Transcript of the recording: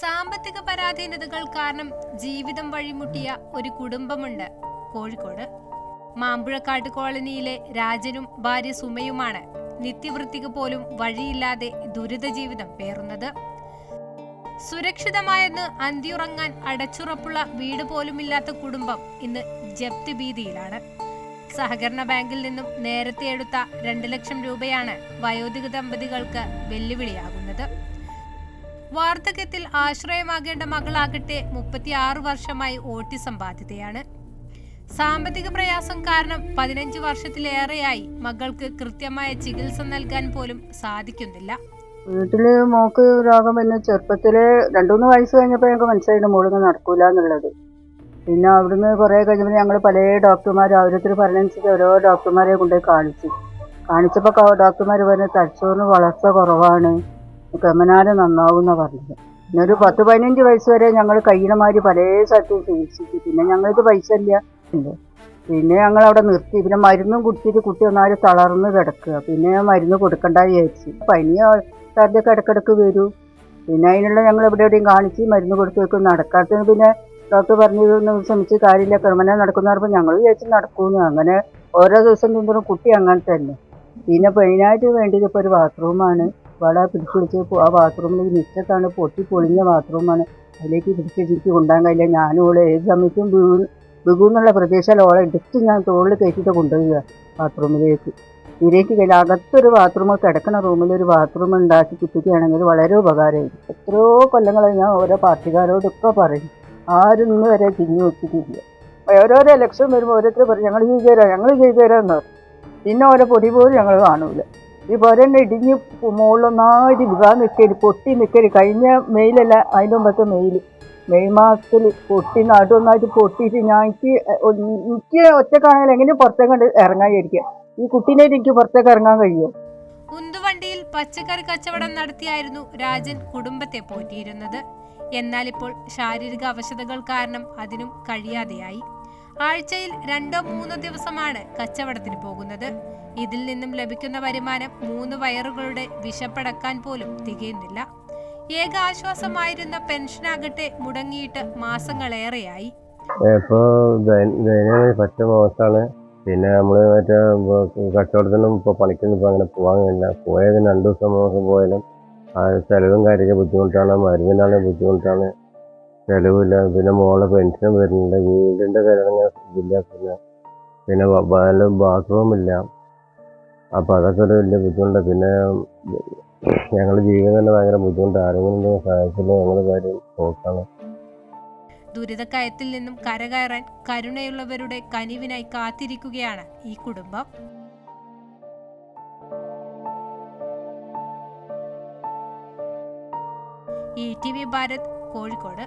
സാമ്പത്തിക പരാധീനതകൾ കാരണം ജീവിതം വഴിമുട്ടിയ ഒരു കുടുംബമുണ്ട്. കോഴിക്കോട്. മാമ്പുഴക്കാട്ട് കോളനിയിലെ രാജനും ഭാര്യ സുമയുമാണ് നിത്യവൃത്തിക്ക് പോലും വഴിയില്ലാതെ ദുരിത ജീവിതം പേറുന്നത്. സുരക്ഷിതമായെന്ന് അന്തിയുറങ്ങാൻ അടച്ചുറപ്പുള്ള വീട് പോലുമില്ലാത്ത കുടുംബം ഇന്ന് ജപ്തി ഭീതിയിലാണ്. സഹകരണ ബാങ്കിൽ നിന്നും നേരത്തെ എടുത്ത രണ്ട് ലക്ഷം രൂപയാണ് വയോധിക ദമ്പതികൾക്ക് വെല്ലുവിളിയാകുന്നത്. വാർദ്ധക്യത്തിൽ ആശ്രയമാകേണ്ട മകളാകട്ടെ മുപ്പത്തിയാറ് വർഷമായി ഓട്ടിസം ബാധിതയാണ് സാമ്പത്തിക പ്രയാസം കാരണം പതിനഞ്ച് വർഷത്തിലേറെയായി മകൾക്ക് കൃത്യമായ ചികിത്സ നൽകാൻ പോലും സാധിക്കുന്നില്ല. വീട്ടിൽ മോക്ക് രോഗം പിന്നെ ചെറുപ്പത്തിൽ രണ്ടുമൂന്ന് വയസ്സ് കഴിഞ്ഞപ്പോൾ ഞങ്ങൾക്ക് മനസ്സിലായിട്ട് മോളിന്ന് നടക്കൂല എന്നുള്ളത്. പിന്നെ അവിടുന്ന് കുറേ കഴിഞ്ഞപ്പോൾ ഞങ്ങൾ പല ഡോക്ടർമാർ ഓരോരുത്തർ പറഞ്ഞനുസരിച്ച് ഓരോ ഡോക്ടർമാരെ കൊണ്ടുപോയി കാണിച്ചു. കാണിച്ചപ്പോൾ ഡോക്ടർമാർ പറഞ്ഞ തലച്ചോറിന് വളർച്ച കുറവാണ്. ഗമനാരം നന്നാവുന്ന പറഞ്ഞത്. പിന്നെ ഒരു പത്ത് പതിനഞ്ച് വയസ്സ് വരെ ഞങ്ങൾ കയ്യിലമാര് പല സ്ഥലത്തും ചികിത്സിച്ചു. പിന്നെ ഞങ്ങൾക്ക് പൈസ ഇല്ല. പിന്നെ ഞങ്ങൾ അവിടെ നിർത്തി. പിന്നെ മരുന്നും കുടിച്ചിട്ട് കുട്ടി ഒന്നാൽ തളർന്ന് കിടക്കുക. പിന്നെ മരുന്ന് കൊടുക്കണ്ട വിചാരിച്ചു. പനിയോ ഛർദ്ദിയൊക്കെ ഇടക്കിടക്ക് വരൂ. പിന്നെ അതിനുള്ള ഞങ്ങൾ എവിടെ എവിടെയും കാണിച്ച് മരുന്ന് കൊടുത്തു വെക്കും. നടക്കാത്ത പിന്നെ ഡോക്ടർ പറഞ്ഞു ശ്രമിച്ച് കാര്യമില്ല. ക്രമനെ നടക്കുന്ന പറഞ്ഞപ്പോൾ ഞങ്ങൾ വിചാരിച്ച് നടക്കൂന്ന്. അങ്ങനെ ഓരോ ദിവസം തോന്നുമ്പോഴും കുട്ടി അങ്ങനെ തന്നെ പിന്നെ പെയിനായിട്ട് വേണ്ടത് ഇപ്പോൾ ഒരു ബാത്റൂമാണ് ഇവിടെ പിടിച്ചു പിടിച്ച് ആ ബാത്റൂമിൽ മിറ്റത്താണ് പൊട്ടി പൊളിഞ്ഞ ബാത്റൂമാണ് അതിലേക്ക് പിടിച്ച് എനിക്ക് കൊണ്ടുപോകാൻ കഴിയില്ല. ഞാനും ഓളെ ഏത് സമയത്തും വീണ് വീകുന്നുള്ള പ്രദേശം ഓളെ എടുത്ത് ഞാൻ തോളിൽ കയറ്റിയിട്ട് കൊണ്ടുപോവുക ബാത്റൂമിലേക്ക് ഇതിലേക്ക് കഴിയില്ല അകത്തൊരു ബാത്റൂം കിടക്കണ റൂമിൽ ഒരു ബാത്റൂം ഉണ്ടാക്കി കിട്ടുകയാണെങ്കിൽ വളരെ ഉപകാരമായിരിക്കും. എത്രയോ കൊല്ലങ്ങളായി ഞാൻ ഓരോ പാർട്ടിക്കാരോടൊക്കെ പറയും ആരും ഇന്ന് വരെ തിരിഞ്ഞു വെച്ചിട്ടില്ല. ഓരോരോ ഇലക്ഷൻ വരുമ്പോൾ ഓരോരുത്തർ പറയും ഞങ്ങൾ ചെയ്തു തരാം ഞങ്ങൾ ചെയ്തു തരാം എന്ന് പറയും. പിന്നെ ഓരോ പൊടി പോലും ഞങ്ങൾ കാണൂല. ഈ പൊരന്നെ ഇടിഞ്ഞ് മുകളിലൊന്നായിട്ട് വിവാഹം നിൽക്കൽ പൊട്ടി നിൽക്കൽ കഴിഞ്ഞ മെയിലല്ല അതിന്റെ മുമ്പത്തെ മെയിൽ മെയ് മാസത്തിൽ പൊട്ടി നടുവൊന്നായിട്ട് പൊട്ടിയിട്ട് ഞാൻ എനിക്ക് എനിക്ക് ഒറ്റക്കാണെങ്കിൽ എങ്ങനെ പുറത്തേക്ക് കണ്ട് ഇറങ്ങാൻ വിചാരിക്കുക ഈ കുട്ടീനെ എനിക്ക് പുറത്തേക്ക് ഇറങ്ങാൻ കഴിയും? ഉന്തുവണ്ടിയിൽ പച്ചക്കറി കച്ചവടം നടത്തിയായിരുന്നു രാജൻ കുടുംബത്തെ പോറ്റിയിരുന്നത്. എന്നാൽ ഇപ്പോൾ ശാരീരിക അവശതകൾ കാരണം അതിനും കഴിയാതെയായി. ആഴ്ചയിൽ രണ്ടോ മൂന്നോ ദിവസമാണ് കച്ചവടത്തിന് പോകുന്നത്. ഇതിൽ നിന്നും ലഭിക്കുന്ന വരുമാനം മൂന്ന് വയറുകളുടെ വിശപ്പടക്കാൻ പോലും തികയുന്നില്ല. ഏക ആശ്വാസമായിരുന്ന പെൻഷനാകട്ടെ മുടങ്ങിയിട്ട് മാസങ്ങളേറെയായി. പിന്നെ നമ്മൾ മറ്റേ കച്ചവടത്തിനും ഇപ്പോൾ പണിക്കൊന്നും ഇപ്പോൾ അങ്ങനെ പോകാൻ കഴിയില്ല. പോയത് രണ്ട് ദിവസം ദിവസം പോയാലും ആ ചിലവും കാര്യമൊക്കെ ബുദ്ധിമുട്ടാണ് മരുന്നിനാണ് ബുദ്ധിമുട്ടാണ്. ചിലവില്ല. പിന്നെ മോളെ പെൻഷൻ വരുന്നില്ല വീടിന്റെ കാര്യങ്ങൾ ഇതില്ല പിന്നെ വല്ല ബാത്റൂം ഇല്ല. അപ്പോൾ അതൊക്കെ ഒരു വലിയ ബുദ്ധിമുട്ടാണ് പിന്നെ ഞങ്ങളുടെ ജീവിതം തന്നെ ഭയങ്കര ബുദ്ധിമുട്ട്. ആരെങ്കിലും സഹായിച്ചില്ല ഞങ്ങൾ കാര്യം നോക്കണം ദുരിതക്കയത്തിൽ നിന്നും കരകയറാൻ കരുണയുള്ളവരുടെ കനിവിനായി കാത്തിരിക്കുകയാണ് ഈ കുടുംബം. E T V Bharat Kozhikode.